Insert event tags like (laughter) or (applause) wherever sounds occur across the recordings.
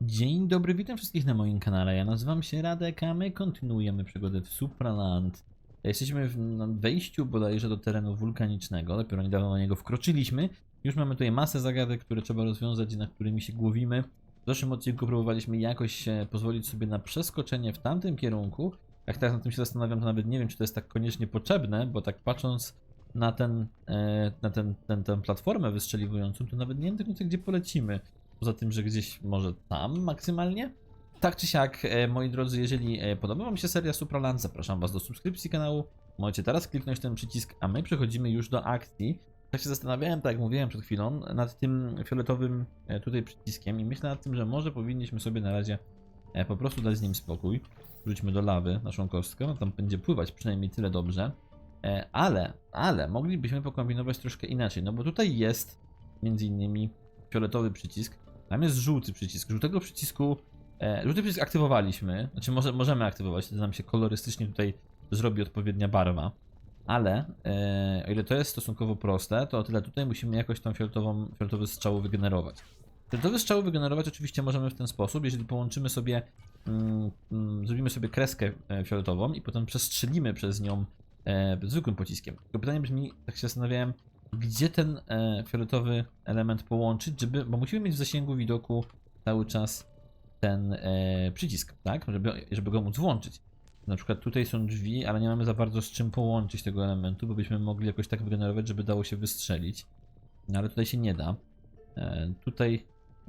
Dzień dobry, witam wszystkich na moim kanale. Ja nazywam się Radek, a my kontynuujemy przygodę w Supraland. Jesteśmy w na wejściu bodajże do terenu wulkanicznego, dopiero niedawno na niego wkroczyliśmy. Już mamy tutaj masę zagadek, które trzeba rozwiązać i na którymi się głowimy. W zeszłym odcinku próbowaliśmy jakoś pozwolić sobie na przeskoczenie w tamtym kierunku. Jak teraz nad tym się zastanawiam, to nawet nie wiem, czy to jest tak koniecznie potrzebne, bo tak patrząc na ten, e, na ten, ten, tę platformę wystrzeliwującą, to nawet nie wiem do końca, gdzie polecimy. Poza tym, że gdzieś może tam maksymalnie. Tak czy siak, e, moi drodzy, jeżeli e, podoba Wam się seria Supraland, zapraszam Was do subskrypcji kanału. Możecie teraz kliknąć ten przycisk, a my przechodzimy już do akcji. Tak się zastanawiałem, tak jak mówiłem przed chwilą, nad tym fioletowym e, tutaj przyciskiem i myślę nad tym, że może powinniśmy sobie na razie po prostu dać z nim spokój. Wrzućmy do lawy naszą kostkę, no tam będzie pływać przynajmniej tyle dobrze. Ale, ale moglibyśmy pokombinować troszkę inaczej, no bo tutaj jest między innymi fioletowy przycisk, tam jest żółty przycisk. Żółtego przycisku, e, żółty przycisk aktywowaliśmy, znaczy może, możemy aktywować, to nam się kolorystycznie tutaj zrobi odpowiednia barwa. Ale e, o ile to jest stosunkowo proste, to o tyle tutaj musimy jakoś tą fioletową, fioletowy strzał wygenerować. Fioletowy strzał wygenerować oczywiście możemy w ten sposób, jeżeli połączymy sobie, mm, mm, zrobimy sobie kreskę e, fioletową i potem przestrzelimy przez nią e, zwykłym pociskiem. Tylko pytanie brzmi, tak się zastanawiałem, gdzie ten e, fioletowy element połączyć, żeby, bo musimy mieć w zasięgu widoku cały czas ten e, przycisk, tak? Żeby, żeby go móc włączyć. Na przykład tutaj są drzwi, ale nie mamy za bardzo z czym połączyć tego elementu, bo byśmy mogli jakoś tak wygenerować, żeby dało się wystrzelić. No ale tutaj się nie da. E, tutaj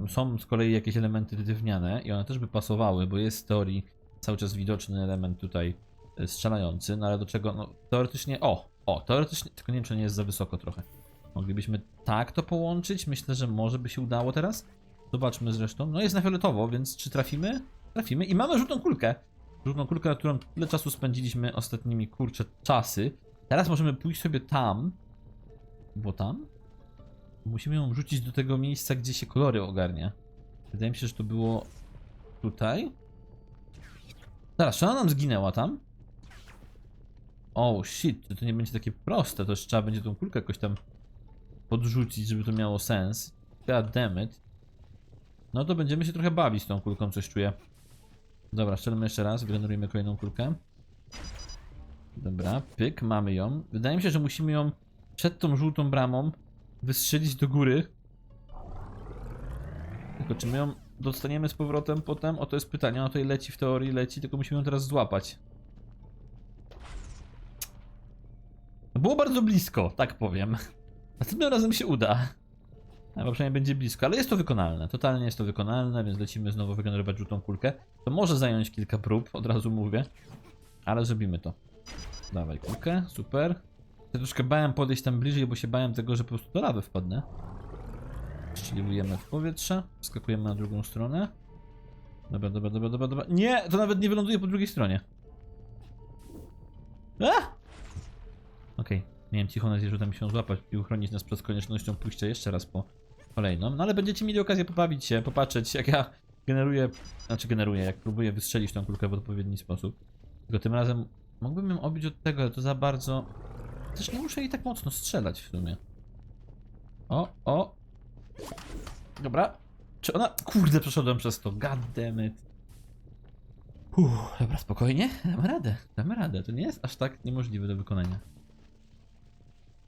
są z kolei jakieś elementy drewniane i one też by pasowały, bo jest w teorii cały czas widoczny element tutaj e, strzelający, no ale do czego, no teoretycznie, o, o, teoretycznie, tylko nie wiem czy nie jest za wysoko trochę. Moglibyśmy tak to połączyć, myślę, że może by się udało teraz. Zobaczmy zresztą, no jest na fioletowo, więc czy trafimy? Trafimy i mamy żółtą kulkę. Żółtą kulkę, na którą tyle czasu spędziliśmy ostatnimi, kurcze, czasy. Teraz możemy pójść sobie tam, bo tam? Musimy ją rzucić do tego miejsca, gdzie się kolory ogarnia. Wydaje mi się, że to było tutaj. Zaraz, czy ona nam zginęła tam? Oh shit, to, nie będzie takie proste, to trzeba będzie tą kulkę jakoś tam podrzucić, żeby to miało sens. God damn it. No to będziemy się trochę bawić tą kulką, coś czuję. Dobra, strzelmy jeszcze raz, wygenerujemy kolejną kulkę. Dobra, pyk, mamy ją. Wydaje mi się, że musimy ją przed tą żółtą bramą wystrzelić do góry. Tylko czy my ją dostaniemy z powrotem potem? O to jest pytanie, ona tutaj leci w teorii, leci, tylko musimy ją teraz złapać. Było bardzo blisko, tak powiem. (laughs) Następnym razem się uda. Albo przynajmniej będzie blisko, ale jest to wykonalne. Totalnie jest to wykonalne, więc lecimy znowu wygenerować żółtą kulkę. To może zająć kilka prób, od razu mówię. Ale zrobimy to. Dawaj kulkę, super. Ja troszkę bałem podejść tam bliżej, bo się bałem tego, że po prostu do lawy wpadnę. Strzeliwujemy w powietrze, skakujemy na drugą stronę. Dobra, dobra, dobra, dobra, dobra. Nie, to nawet nie wyląduje po drugiej stronie. A! Okej, miałem cicho nadzieję, że uda mi się złapać i uchronić nas przed koniecznością pójścia jeszcze raz po kolejną. No ale będziecie mieli okazję pobawić się, popatrzeć jak ja generuję, znaczy generuję, jak próbuję wystrzelić tą kulkę w odpowiedni sposób. Tylko tym razem mógłbym ją obić od tego, ale to za bardzo... Też nie muszę jej tak mocno strzelać w sumie. O, o. Dobra. Czy ona... Kurde, przeszedłem przez to. God. Uff, dobra, spokojnie. Damy radę, damy radę. To nie jest aż tak niemożliwe do wykonania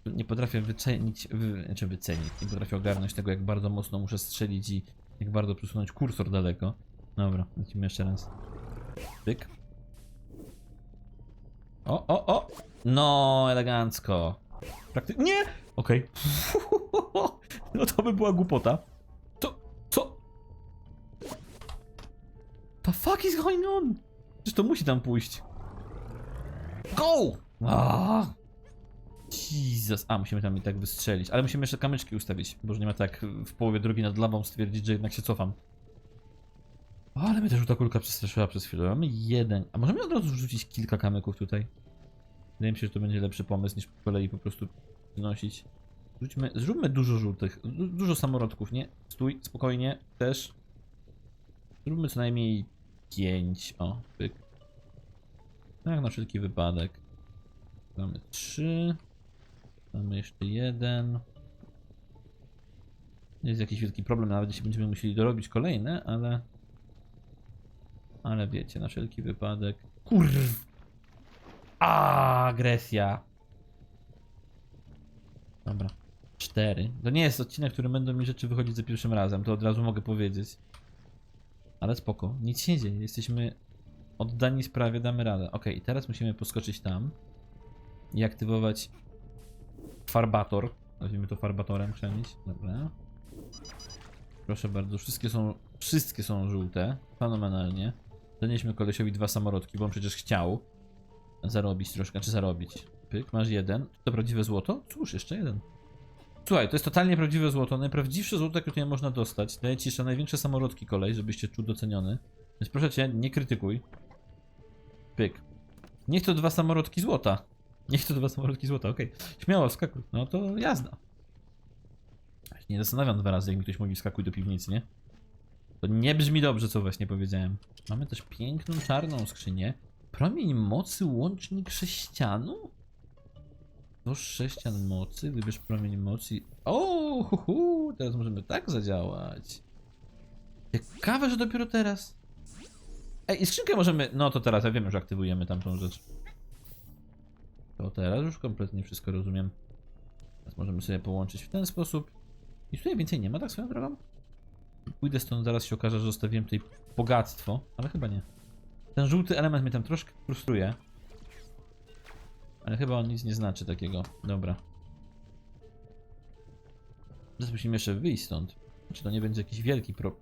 nie potrafię wycenić, wy, znaczy wycenić, nie potrafię ogarnąć tego, jak bardzo mocno muszę strzelić i jak bardzo przesunąć kursor daleko. Dobra, lecimy jeszcze raz. Pyk. O, o, o! No, elegancko. Prakty... Nie! Okej. (laughs) No to by była głupota. To, co? The fuck is going on? Przecież to musi tam pójść. Go! Ah. Jesus. A, musimy tam i tak wystrzelić. Ale musimy jeszcze kamyczki ustawić, bo już nie ma tak w połowie drogi nad lawą stwierdzić, że jednak się cofam. Ale mnie też ta kulka przestraszyła przez chwilę. Mamy jeden. A możemy od razu wrzucić kilka kamyków tutaj? Wydaje mi się, że to będzie lepszy pomysł niż po kolei po prostu wynosić. Rzućmy, zróbmy dużo żółtych, du dużo samorodków, nie? Stój, spokojnie, też. Zróbmy co najmniej pięć. O, pyk. Tak, na wszelki wypadek. Mamy trzy. Mamy jeszcze jeden. Jest jakiś wielki problem, nawet jeśli będziemy musieli dorobić kolejne, ale Ale wiecie, na wszelki wypadek. Kurw! A, agresja. Dobra. Cztery. To nie jest odcinek, w którym będą mi rzeczy wychodzić za pierwszym razem, to od razu mogę powiedzieć. Ale spoko, nic się nie dzieje. Jesteśmy oddani sprawie, damy radę. Ok, i teraz musimy poskoczyć tam i aktywować farbator. Nazwijmy to farbatorem, przemyć. Dobra. Proszę bardzo, wszystkie są, wszystkie są żółte. Fenomenalnie. Zanieśmy kolesiowi dwa samorodki, bo on przecież chciał zarobić troszkę, czy zarobić. Pyk, masz jeden. To prawdziwe złoto? Cóż, jeszcze jeden. Słuchaj, to jest totalnie prawdziwe złoto. Najprawdziwsze złoto, jakie tutaj można dostać. Daję ci jeszcze największe samorodki kolej, żebyś czuł doceniony. Więc proszę cię, nie krytykuj. Pyk. Niech to dwa samorodki złota. Niech to dwa samorodki złota, okej. Śmiało, skakuj. No to jazda. Nie zastanawiam dwa razy, jak mi ktoś mówi skakuj do piwnicy, nie? To nie brzmi dobrze, co właśnie powiedziałem. Mamy też piękną czarną skrzynię. Promień mocy, łącznik sześcianu? To sześcian mocy, wybierz promień mocy. O, hu, hu, teraz możemy tak zadziałać. Ciekawe, że dopiero teraz. Ej, i skrzynkę możemy. No to teraz, ja wiem, że aktywujemy tamtą rzecz. To teraz już kompletnie wszystko rozumiem. Teraz możemy sobie połączyć w ten sposób. I tutaj więcej nie ma, tak swoją drogą? Pójdę stąd, zaraz się okaże, że zostawiłem tutaj bogactwo, ale chyba nie. Ten żółty element mnie tam troszkę frustruje. Ale chyba on nic nie znaczy takiego. Dobra. Teraz musimy jeszcze wyjść stąd. Czy to nie będzie jakiś wielki pro...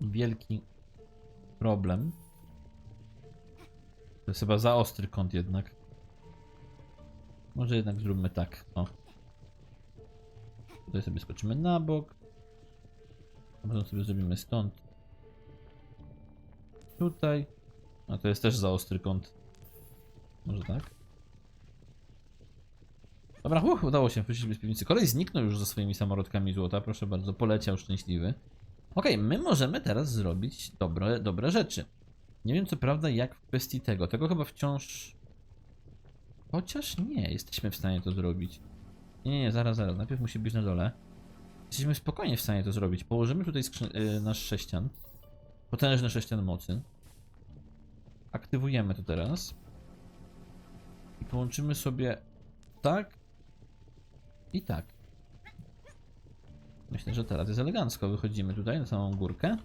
Wielki problem. To jest chyba za ostry kąt jednak. Może jednak zróbmy tak. O. Tutaj sobie skoczymy na bok. A potem sobie zrobimy stąd. Tutaj. A to jest też za ostry kąt. Może tak? Dobra, uch, udało się wrócić bez piwnicy. Kolej zniknął już ze swoimi samorodkami złota, proszę bardzo, poleciał szczęśliwy. Okej, my możemy teraz zrobić dobre, dobre rzeczy. Nie wiem co prawda jak w kwestii tego. Tego chyba wciąż... Chociaż nie, jesteśmy w stanie to zrobić. Nie, nie, zaraz, zaraz. Najpierw musi być na dole. Jesteśmy spokojnie w stanie to zrobić. Położymy tutaj skrzyn- y, nasz sześcian. Potężny sześcian mocy. Aktywujemy to teraz. I połączymy sobie tak i tak. Myślę, że teraz jest elegancko. Wychodzimy tutaj na samą górkę.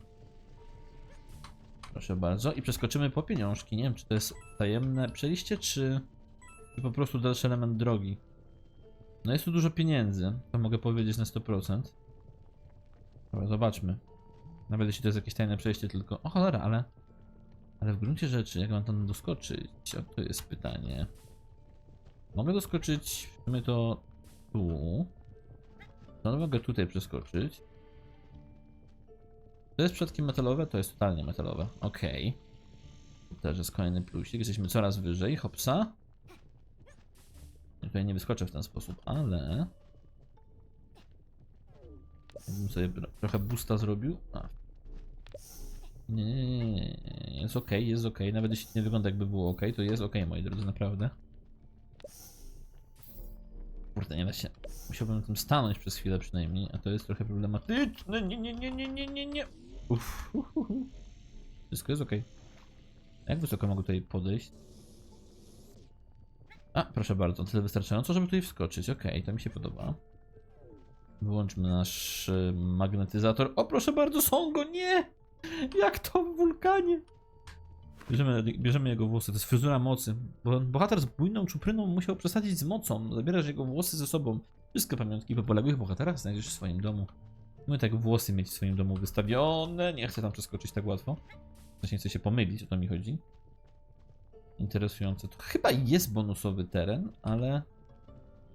Proszę bardzo. I przeskoczymy po pieniążki. Nie wiem, czy to jest tajemne przejście, czy, czy po prostu dalszy element drogi. No jest tu dużo pieniędzy. To mogę powiedzieć na 100%. Dobra, zobaczmy. Nawet jeśli to jest jakieś tajne przejście tylko... O cholera, ale... Ale w gruncie rzeczy, jak mam tam doskoczyć? O, to jest pytanie. Mogę doskoczyć, my to tu. To mogę tutaj przeskoczyć. To jest przypadkiem metalowe? To jest totalnie metalowe. Okej. Tu Też jest kolejny plusik. Jesteśmy coraz wyżej. Hopsa. Tutaj nie wyskoczę w ten sposób, ale... Jakbym sobie trochę boosta zrobił. A. Nie, nie, nie. Jest ok, jest ok. Nawet jeśli nie wygląda jakby było ok, to jest ok, moi drodzy, naprawdę. Kurde, nie da się. Musiałbym tym stanąć przez chwilę przynajmniej, a to jest trochę problematyczne. Nie, nie, nie, nie, nie, nie, nie. Uff. Wszystko jest ok. Jak wysoko mogę tutaj podejść? A, proszę bardzo, tyle wystarczająco, żeby tutaj wskoczyć. Okej, to mi się podoba. Wyłączmy nasz y, magnetyzator. O, proszę bardzo, są go, nie! Jak to w wulkanie? Bierzemy, bierzemy jego włosy, to jest fryzura mocy. Bo bohater z bujną czupryną musiał przesadzić z mocą. Zabierasz jego włosy ze sobą. Wszystkie pamiątki po poległych bohaterach znajdziesz w swoim domu. My tak włosy mieć w swoim domu wystawione. Nie chcę tam przeskoczyć tak łatwo. Właśnie chcę się pomylić, o to mi chodzi. Interesujące. To chyba jest bonusowy teren, ale...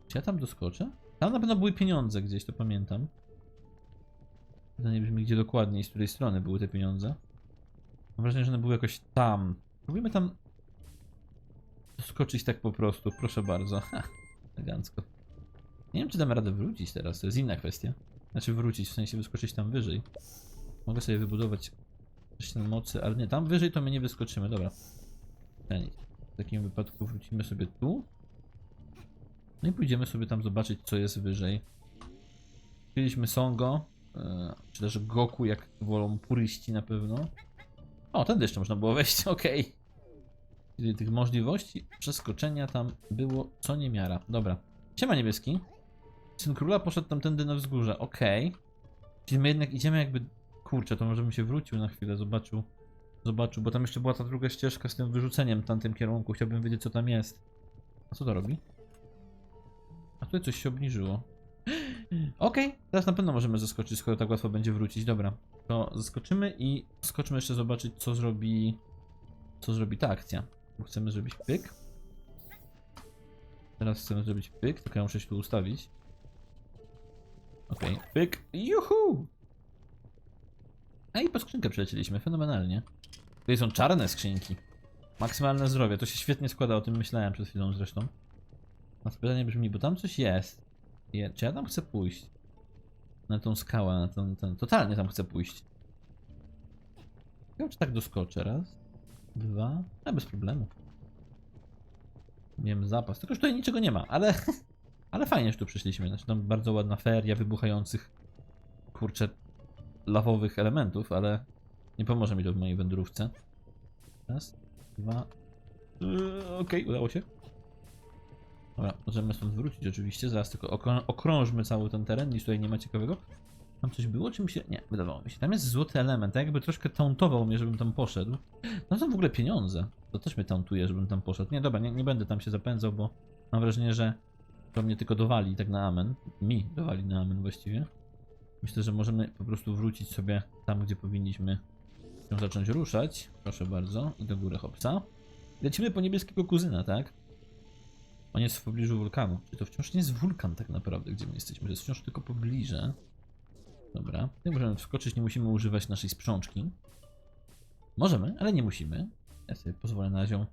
Czy ja tam doskoczę? Tam na pewno były pieniądze gdzieś, to pamiętam. Pytanie brzmi, gdzie dokładnie i z której strony były te pieniądze. Mam wrażenie, że one były jakoś tam. Próbujemy tam skoczyć tak po prostu, proszę bardzo. Ha, elegancko. Nie wiem, czy damy radę wrócić teraz, to jest inna kwestia. Znaczy wrócić, w sensie wyskoczyć tam wyżej. Mogę sobie wybudować sześcian mocy, ale nie, tam wyżej to my nie wyskoczymy, dobra. W takim wypadku wrócimy sobie tu. No i pójdziemy sobie tam zobaczyć, co jest wyżej. Chcieliśmy Songo, e, czy też Goku, jak wolą puryści na pewno. O, tędy jeszcze można było wejść, (laughs) okej. Czyli tych możliwości przeskoczenia tam było co niemiara. Dobra. Siema niebieski. Syn króla poszedł tamtędy na wzgórze, okej. Czyli my jednak idziemy jakby... Kurczę, to może bym się wrócił na chwilę, zobaczył. Zobaczył, bo tam jeszcze była ta druga ścieżka z tym wyrzuceniem w tamtym kierunku. Chciałbym wiedzieć co tam jest. A co to robi? A tutaj coś się obniżyło. (gasps) Okej, teraz na pewno możemy zaskoczyć, skoro tak łatwo będzie wrócić. Dobra, to zaskoczymy i skoczmy jeszcze zobaczyć, co zrobi. Co zrobi ta akcja. Bo chcemy zrobić pyk. Teraz chcemy zrobić pyk, tylko ja muszę się tu ustawić. Okej, pyk. Juhu! A i po skrzynkę przelecieliśmy, fenomenalnie. Tutaj są czarne skrzynki. Maksymalne zdrowie, to się świetnie składa, o tym myślałem przed chwilą zresztą. A pytanie brzmi, bo tam coś jest. Je, czy ja tam chcę pójść? Na tą skałę, na ten, ten. Totalnie tam chcę pójść. Ciekawe, czy tak doskoczę. Raz, dwa. A bez problemu. Miałem zapas. Tylko, że tutaj niczego nie ma, ale. (laughs) Ale fajnie, że tu przyszliśmy. Znaczy, tam bardzo ładna feria wybuchających. Kurczę. lawowych elementów, ale. Nie pomoże mi to w mojej wędrówce. Raz, dwa. Yy, Okej, udało się. Dobra, możemy stąd wrócić oczywiście, zaraz tylko okrą- okrążmy cały ten teren, nic tutaj nie ma ciekawego. Tam coś było, czy mi się... Nie, wydawało mi się. Tam jest złoty element, tak jakby troszkę tauntował mnie, żebym tam poszedł. No są w ogóle pieniądze. To też mnie tauntuje, żebym tam poszedł. Nie, dobra, nie, nie będę tam się zapędzał, bo mam wrażenie, że to mnie tylko dowali tak na amen. Mi dowali na amen właściwie. Myślę, że możemy po prostu wrócić sobie tam, gdzie powinniśmy się zacząć ruszać. Proszę bardzo. I do góry hopsa. Lecimy po niebieskiego kuzyna, tak? On jest w pobliżu wulkanu. Czy to wciąż nie jest wulkan tak naprawdę, gdzie my jesteśmy? To jest wciąż tylko pobliże. Dobra. Nie możemy wskoczyć, nie musimy używać naszej sprzączki. Możemy, ale nie musimy. Ja sobie pozwolę na razie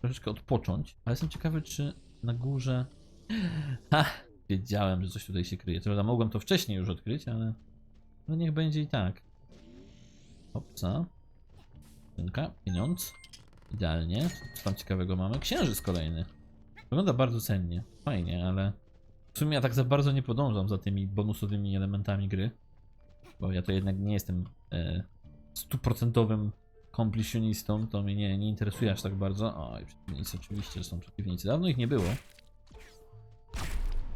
troszeczkę odpocząć. Ale jestem ciekawy, czy na górze... (gasps) Ha! Wiedziałem, że coś tutaj się kryje. Prawda mogłem to wcześniej już odkryć, ale... No niech będzie i tak. Hopsa. Pieniądz. Idealnie. Co tam ciekawego mamy? Księżyc kolejny. Wygląda bardzo cennie. Fajnie, ale w sumie ja tak za bardzo nie podążam za tymi bonusowymi elementami gry. Bo ja to jednak nie jestem e, stuprocentowym komplicjonistą, to mnie nie, nie interesuje aż tak bardzo. O, przeciwnicy oczywiście, że są przeciwnicy. Dawno ich nie było.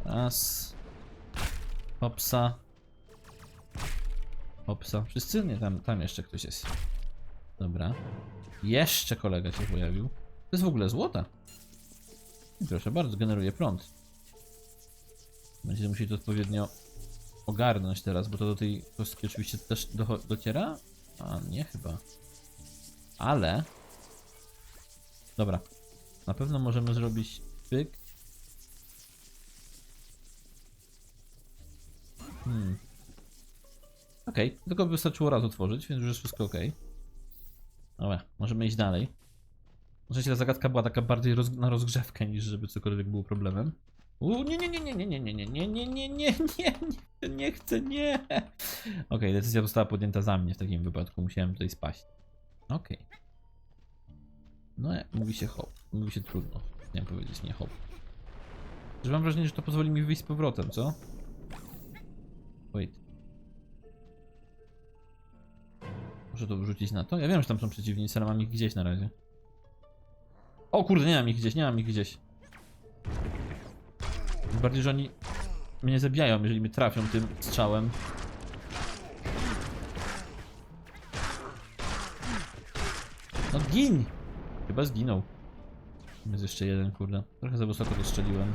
Raz. Hopsa. Hopsa. Wszyscy? Nie, tam, tam jeszcze ktoś jest. Dobra. Jeszcze kolega się pojawił. To jest w ogóle złota. Proszę bardzo, generuje prąd. Będziecie musieli to odpowiednio ogarnąć teraz, bo to do tej kostki oczywiście też docho- dociera? A nie chyba. Ale... Dobra. Na pewno możemy zrobić pyk. Hmm. Okej, tylko wystarczyło raz otworzyć, więc już jest wszystko ok. Dobra, możemy iść dalej. Może ta zagadka była taka bardziej roz, na rozgrzewkę niż żeby cokolwiek było problemem. U, nie, nie, nie, nie, nie, nie, nie, nie, nie, nie, nie, nie, nie, nie, nie chcę, nie. Okej, decyzja została podjęta za mnie w takim wypadku, musiałem tutaj spaść. Okej. No, jak mówi się hop, mówi się trudno, chciałem powiedzieć, nie hop. Że mam wrażenie, że to pozwoli mi wyjść z powrotem, co? Wait. Muszę to wrzucić na to? Ja wiem, że tam są przeciwnicy, ale mam ich gdzieś na razie. O kurde, nie mam ich gdzieś, nie mam ich gdzieś. Bardziej, że oni mnie zabijają, jeżeli mnie trafią tym strzałem. No gin! Chyba zginął. Jest jeszcze jeden, kurde. Trochę za wysoko to strzeliłem.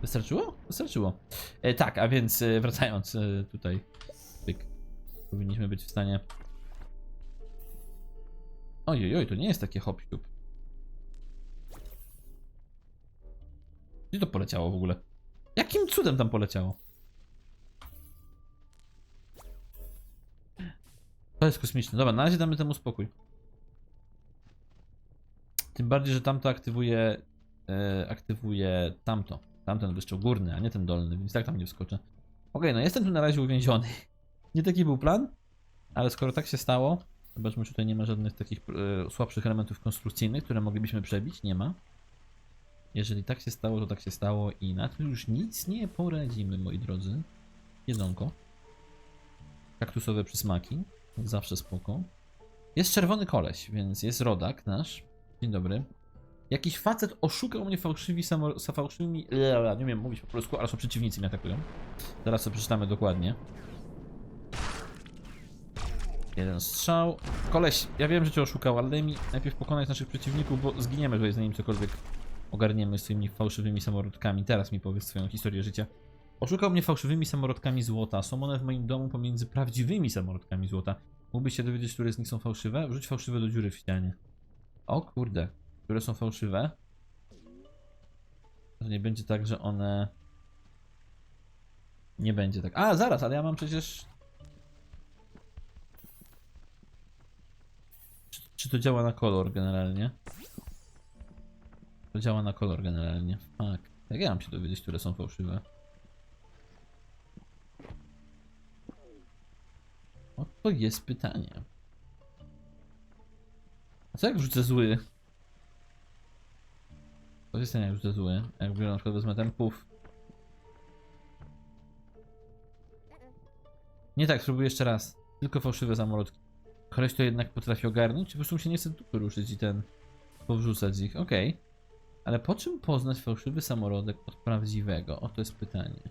Wystarczyło? Wystarczyło. E, tak, a więc e, wracając e, tutaj. Powinniśmy być w stanie... Ojej, oj, to nie jest takie hop -siup. Gdzie to poleciało w ogóle? Jakim cudem tam poleciało? To jest kosmiczne. Dobra, na razie damy temu spokój. Tym bardziej, że tamto aktywuje. E, aktywuje tamto. Tamten wystrzał górny, a nie ten dolny, więc tak tam nie wskoczę. Okej, no jestem tu na razie uwięziony. Nie taki był plan, ale skoro tak się stało, zobaczmy, czy tutaj nie ma żadnych takich e, słabszych elementów konstrukcyjnych, które moglibyśmy przebić. Nie ma. Jeżeli tak się stało, to tak się stało i na tym już nic nie poradzimy, moi drodzy. Jedzonko. Kaktusowe przysmaki. Zawsze spoko. Jest czerwony koleś, więc jest rodak nasz. Dzień dobry. Jakiś facet oszukał mnie fałszywi samo, sa- fałszywymi... Nie wiem mówić po polsku, ale są przeciwnicy mnie atakują. Zaraz to przeczytamy dokładnie. Jeden strzał. Koleś, ja wiem, że cię oszukał, ale daj mi najpierw pokonać naszych przeciwników, bo zginiemy tutaj zanim cokolwiek ogarniemy z tymi fałszywymi samorodkami. Teraz mi powiedz swoją historię życia. Oszukał mnie fałszywymi samorodkami złota. Są one w moim domu pomiędzy prawdziwymi samorodkami złota. Mógłbyś się dowiedzieć, które z nich są fałszywe? Wrzuć fałszywe do dziury w ścianie. O kurde, które są fałszywe? To nie będzie tak, że one... Nie będzie tak. A, zaraz, ale ja mam przecież... Czy, to działa na kolor generalnie? To działa na kolor generalnie. Fuck. Jak ja mam się dowiedzieć, które są fałszywe? Oto jest pytanie. A co jak wrzucę zły? Co się stanie jak wrzucę zły? Jak biorę na przykład wezmę ten puf. Nie tak, spróbuję jeszcze raz. Tylko fałszywe zamolotki. Koleś to jednak potrafi ogarnąć, czy po prostu mu się nie chce dupy ruszyć i ten... powrzucać ich, okej. Ale po czym poznać fałszywy samorodek od prawdziwego? Oto jest pytanie.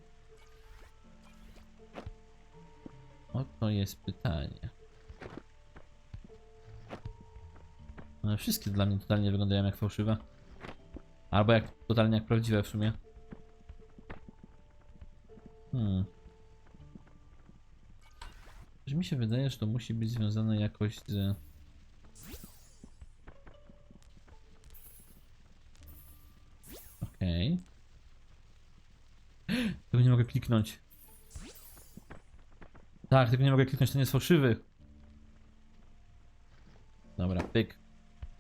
Oto jest pytanie. One wszystkie dla mnie totalnie wyglądają jak fałszywe. Albo jak totalnie jak prawdziwe w sumie. Hmm. Coś mi się wydaje, że to musi być związane jakoś z... Okej. (gasps) Tego nie mogę kliknąć. Tak, tego nie mogę kliknąć, to nie jest fałszywy. Dobra, pyk.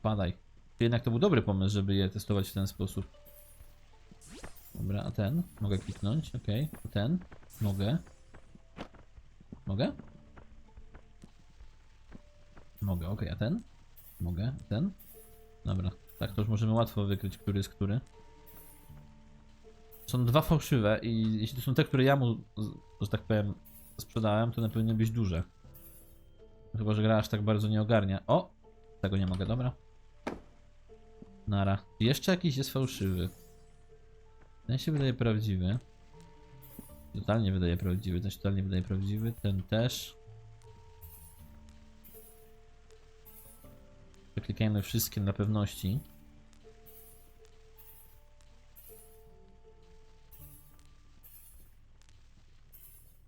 Padaj. Jednak to był dobry pomysł, żeby je testować w ten sposób. Dobra, a ten? Mogę kliknąć, okej. A ten? Mogę. Mogę? Mogę, okej, a ten? Mogę, a ten? Dobra, tak to już możemy łatwo wykryć, który jest który. Są dwa fałszywe i jeśli to są te, które ja mu, że tak powiem, sprzedałem, to one powinny być duże. Chyba, że gra aż tak bardzo nie ogarnia. O! Tego nie mogę, dobra. Nara. Jeszcze jakiś jest fałszywy. Ten się wydaje prawdziwy. Totalnie wydaje prawdziwy, ten się totalnie wydaje prawdziwy, ten też. Przeklikajmy wszystkie dla pewności.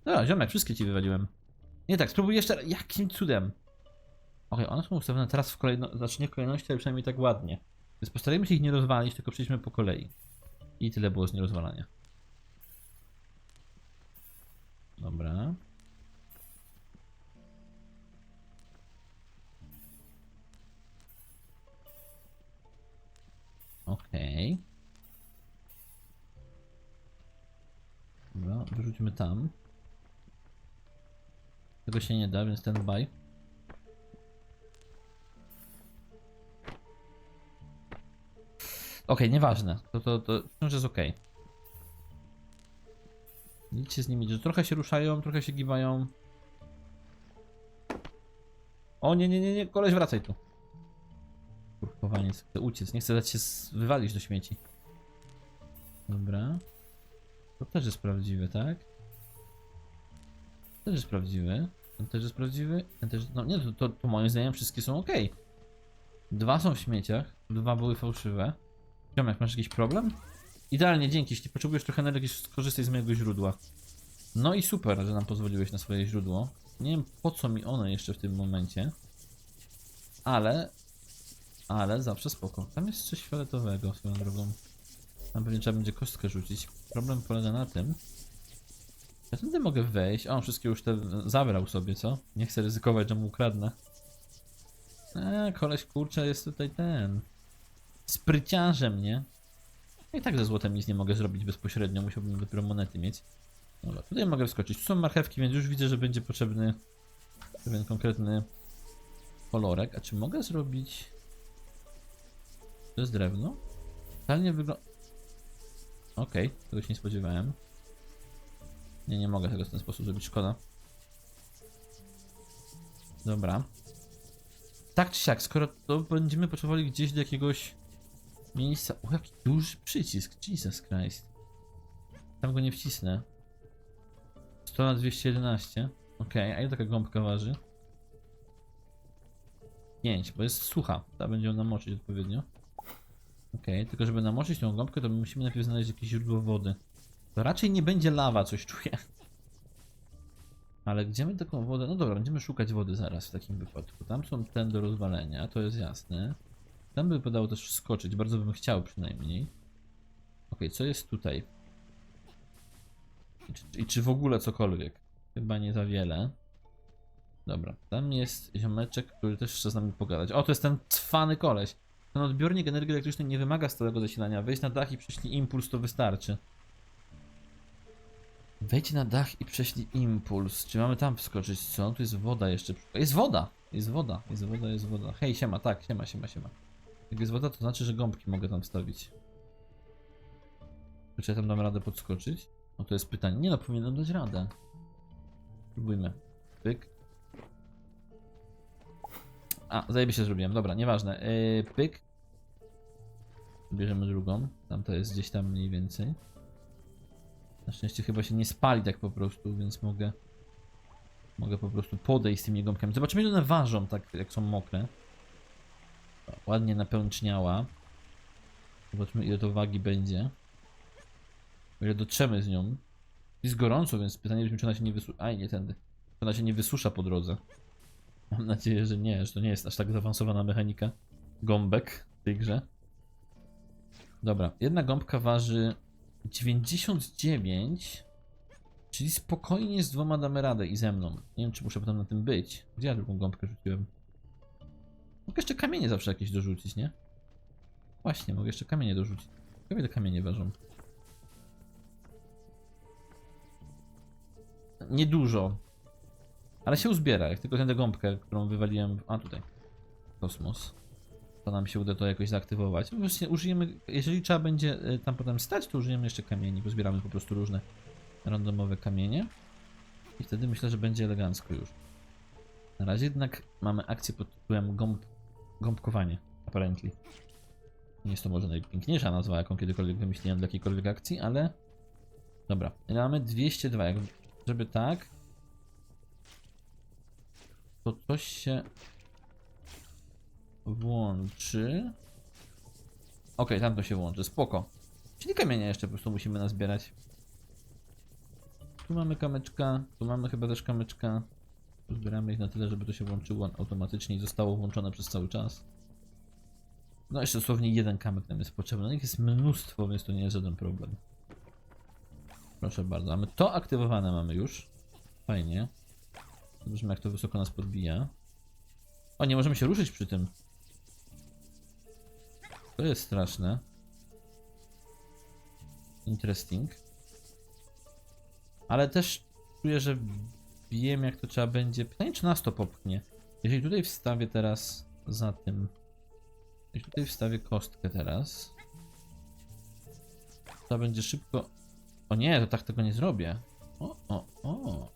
No, ziomek, wszystkie ci wywaliłem. Nie tak, spróbuj jeszcze. Jakim cudem? Okej, one są ustawione teraz w kolejności, znaczy nie w kolejności, ale przynajmniej tak ładnie. Więc postarajmy się ich nie rozwalić, tylko przejdźmy po kolei. I tyle było z nierozwalania. Dobra. Wyrzućmy tam. Tego się nie da, więc ten by. Okej, nieważne. To, to, to wciąż jest okej. Nic się z nimi dzieje. Trochę się ruszają, trochę się giwają. O nie, nie, nie, nie, koleś wracaj tu. Kurkowaniec, chcę uciec, nie chcę dać się wywalić do śmieci. Dobra. To też jest prawdziwe, tak? Też jest prawdziwy. Ten też jest prawdziwy. Ten też. No nie, to, to, to moim zdaniem wszystkie są ok. Dwa są w śmieciach, dwa były fałszywe. Ziomek, masz jakiś problem? Idealnie, dzięki. Jeśli potrzebujesz trochę energii, skorzystaj z mojego źródła. No i super, że nam pozwoliłeś na swoje źródło. Nie wiem po co mi one jeszcze w tym momencie. Ale. Ale zawsze spoko. Tam jest coś fioletowego swoją drogą. Tam pewnie trzeba będzie kostkę rzucić. Problem polega na tym. Ja tędy mogę wejść. A on wszystkie już te zabrał sobie, co? Nie chcę ryzykować, że mu ukradnę. Eee, koleś kurczę jest tutaj ten. Spryciarzem, nie? I tak ze złotem nic nie mogę zrobić bezpośrednio, musiałbym dopiero monety mieć. Dobra, tutaj mogę wskoczyć. Tu są marchewki, więc już widzę, że będzie potrzebny pewien konkretny kolorek. A czy mogę zrobić... To jest drewno? Totalnie wygląda... Okej, tego się nie spodziewałem. Nie, nie mogę tego w ten sposób zrobić, szkoda. Dobra. Tak czy siak, skoro to będziemy potrzebowali gdzieś do jakiegoś miejsca... O, jaki duży przycisk, Jesus Christ. Tam go nie wcisnę. 100 na 211. Okej, a ile taka gąbka waży? 5, bo jest sucha. Ta będzie ją namoczyć odpowiednio. Okej, tylko żeby namoczyć tą gąbkę, to musimy najpierw znaleźć jakieś źródło wody. To raczej nie będzie lawa, coś czuję. Ale gdzie my taką wodę? No dobra, będziemy szukać wody zaraz w takim wypadku. Tam są ten do rozwalenia, to jest jasne. Tam by podało też wskoczyć, bardzo bym chciał przynajmniej. Okej, co jest tutaj? I czy, I czy w ogóle cokolwiek? Chyba nie za wiele. Dobra, tam jest ziomeczek, który też chce z nami pogadać. O, to jest ten cwany koleś. Ten odbiornik energii elektrycznej nie wymaga stałego zasilania. Wejdź na dach i prześlij impuls, to wystarczy. Wejdź na dach i prześlij impuls. Czy mamy tam wskoczyć? Co? Tu jest woda jeszcze. Jest woda! Jest woda, jest woda, jest woda. Hej, siema, tak, siema, siema, siema. Jak jest woda, to znaczy, że gąbki mogę tam wstawić. Czy ja tam dam radę podskoczyć? No to jest pytanie. Nie no, powinienem dać radę. Spróbujmy. Pyk. A, zajebiście zrobiłem. Dobra, nieważne. Yy, pyk. Bierzemy drugą. Tamta jest gdzieś tam mniej więcej. Na szczęście chyba się nie spali tak po prostu, więc mogę... Mogę po prostu podejść z tymi gąbkami. Zobaczymy ile one ważą, tak jak są mokre. Ładnie napełniała. Zobaczmy ile to wagi będzie. Ile dotrzemy z nią. Jest gorąco, więc pytanie brzmi, czy ona się nie wysusza. Aj, nie tędy. Czy ona się nie wysusza po drodze. Mam nadzieję, że nie, że to nie jest aż tak zaawansowana mechanika gąbek w tej grze. Dobra, jedna gąbka waży 99, czyli spokojnie z dwoma damy radę i ze mną. Nie wiem, czy muszę potem na tym być. Gdzie ja drugą gąbkę rzuciłem? Mogę jeszcze kamienie zawsze jakieś dorzucić, nie? Właśnie, mogę jeszcze kamienie dorzucić. Ciekawe ile kamienie ważą. Niedużo. Ale się uzbiera, jak tylko tę gąbkę, którą wywaliłem... A, tutaj. Kosmos. To nam się uda to jakoś zaaktywować. Właśnie użyjemy, jeżeli trzeba będzie y, tam potem stać, to użyjemy jeszcze kamieni, bo zbieramy po prostu różne randomowe kamienie. I wtedy myślę, że będzie elegancko już. Na razie jednak mamy akcję pod tytułem gąb... gąbkowanie, apparently. Nie jest to może najpiękniejsza nazwa, jaką kiedykolwiek wymyśliłem dla jakiejkolwiek akcji, ale... Dobra, mamy 202, jak... żeby tak... To coś się włączy. Okej, tam to się włączy, spoko. Czyli kamienia jeszcze po prostu musimy nazbierać. Tu mamy kamyczka, tu mamy chyba też kamyczka. Zbieramy ich na tyle, żeby to się włączyło automatycznie i zostało włączone przez cały czas. No jeszcze dosłownie jeden kamyk nam jest potrzebny. No ich jest mnóstwo, więc to nie jest żaden problem. Proszę bardzo, mamy to aktywowane mamy już. Fajnie. Zobaczmy jak to wysoko nas podbija. O, nie możemy się ruszyć przy tym. To jest straszne. Interesting. Ale też czuję, że wiem jak to trzeba będzie. Pytanie czy nas to popchnie. Jeżeli tutaj wstawię teraz za tym. Jeśli tutaj wstawię kostkę teraz. To będzie szybko. O nie, to tak tego nie zrobię. O, o, o.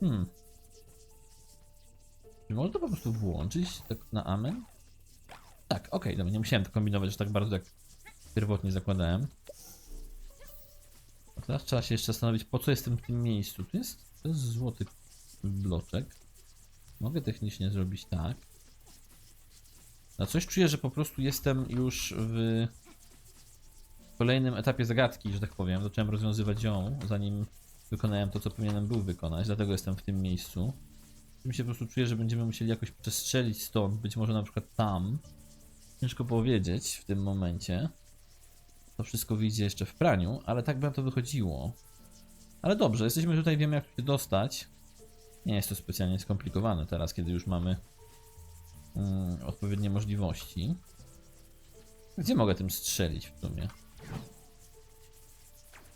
Hmm. Czy można to po prostu włączyć tak na amen? Tak, okej, dobra, nie musiałem to kombinować tak bardzo jak pierwotnie zakładałem. A teraz trzeba się jeszcze zastanowić po co jestem w tym miejscu. Tu jest, to jest złoty bloczek. Mogę technicznie zrobić tak. Na coś czuję, że po prostu jestem już w kolejnym etapie zagadki, że tak powiem. Zacząłem rozwiązywać ją, zanim wykonałem to, co powinienem był wykonać, dlatego jestem w tym miejscu. Mi się po prostu czuję, że będziemy musieli jakoś przestrzelić stąd, być może na przykład tam. Ciężko powiedzieć w tym momencie. To wszystko wyjdzie jeszcze w praniu, ale tak by to wychodziło. Ale dobrze, jesteśmy tutaj, wiemy jak się dostać. Nie jest to specjalnie skomplikowane teraz, kiedy już mamy mm, odpowiednie możliwości. Gdzie mogę tym strzelić w sumie?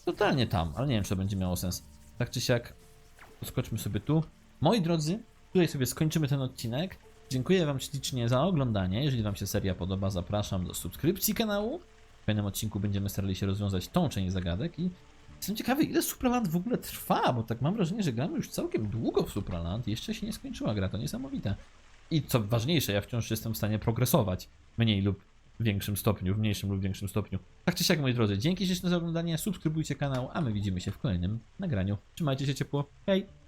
Totalnie tam, ale nie wiem, czy to będzie miało sens. Tak czy siak, skoczmy sobie tu. Moi drodzy, tutaj sobie skończymy ten odcinek. Dziękuję Wam ślicznie za oglądanie. Jeżeli Wam się seria podoba, zapraszam do subskrypcji kanału. W kolejnym odcinku będziemy starali się rozwiązać tą część zagadek i Jestem ciekawy, ile Supraland w ogóle trwa, bo tak mam wrażenie, że gramy już całkiem długo w Supraland jeszcze się nie skończyła gra, to niesamowite. I co ważniejsze, ja wciąż jestem w stanie progresować mniej lub większym stopniu, w mniejszym lub większym stopniu. Tak czy siak, moi drodzy, dzięki śliczne za oglądanie, subskrybujcie kanał, a my widzimy się w kolejnym nagraniu. Trzymajcie się ciepło, hej!